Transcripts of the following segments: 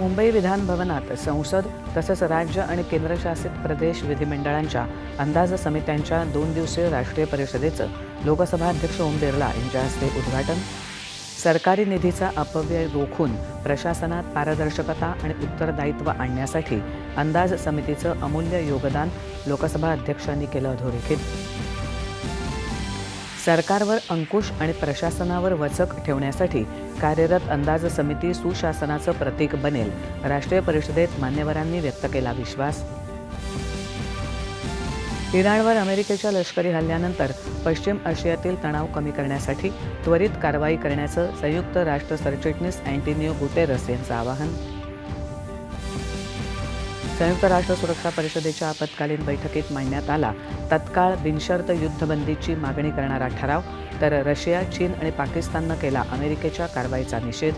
मुंबई विधान भवनात संसद तसंच राज्य आणि केंद्रशासित प्रदेश विधिमंडळांच्या अंदाज समित्यांच्या दोन दिवसीय राष्ट्रीय परिषदेचं लोकसभा अध्यक्ष ओम बिर्ला यांच्या हस्ते उद्घाटन. सरकारी निधीचा अपव्यय रोखून प्रशासनात पारदर्शकता आणि उत्तरदायित्व आणण्यासाठी अंदाज समितीचं अमूल्य योगदान लोकसभा अध्यक्षांनी केलं अधोरेखित सरकारवर अंकुश आणि प्रशासनावर वचक ठेवण्यासाठी कार्यरत अंदाज समिती सुशासनाचं प्रतीक बनेल राष्ट्रीय परिषदेत मान्यवरांनी व्यक्त केला विश्वास. इराणवर अमेरिकेच्या लष्करी हल्ल्यानंतर पश्चिम आशियातील तणाव कमी करण्यासाठी त्वरित कारवाई करण्याचं संयुक्त राष्ट्र सरचिटणीस अँटिनिओ गुटेरस यांचं आवाहन. संयुक्त राष्ट्र सुरक्षा परिषदेच्या आपत्कालीन बैठकीत मांडण्यात आला. तत्काळ बिनशर्त युद्धबंदीची मागणी करणारा ठराव तर रशिया चीन आणि पाकिस्ताननं केला अमेरिकेच्या कारवाईचा निषेध.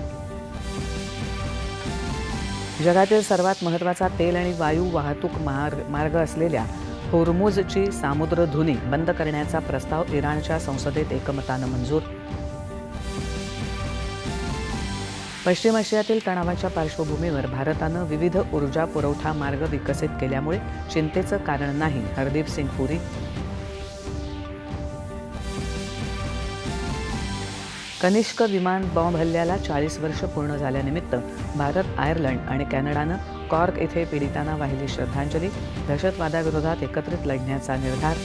जगातील सर्वात महत्त्वाचा तेल आणि वायू वाहतूक मार्ग मार्ग असलेल्या होर्मुझची सामुद्रधुनी बंद करण्याचा प्रस्ताव इराणच्या संसदेत एकमतानं मंजूर. पश्चिम आशियातील तणावाच्या पार्श्वभूमीवर भारतानं विविध ऊर्जा पुरवठा मार्ग विकसित केल्यामुळे चिंतेचं कारण नाही हरदीप सिंग पुरी. कनिष्क विमान बॉम्ब हल्ल्याला चाळीस वर्ष पूर्ण झाल्यानिमित्त भारत आयर्लंड आणि कॅनडानं कॉर्क येथे पीडितांना वाहिली श्रद्धांजली दहशतवादाविरोधात एकत्रित लढण्याचा निर्धार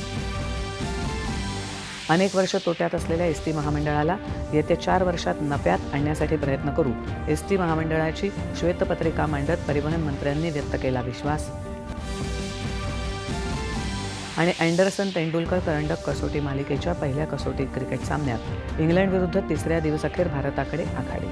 अनेक वर्ष तोट्यात असलेल्या एस टी महामंडळाला येत्या चार वर्षात नफ्यात आणण्यासाठी प्रयत्न करू. एस टी महामंडळाची श्वेतपत्रिका मांडत परिवहन मंत्र्यांनी व्यक्त केला विश्वास. आणि अँडरसन तेंडुलकर करंडक कसोटी मालिकेच्या पहिल्या कसोटी क्रिकेट सामन्यात. इंग्लंड विरुद्ध तिसऱ्या दिवसाखेर भारताकडे आघाडी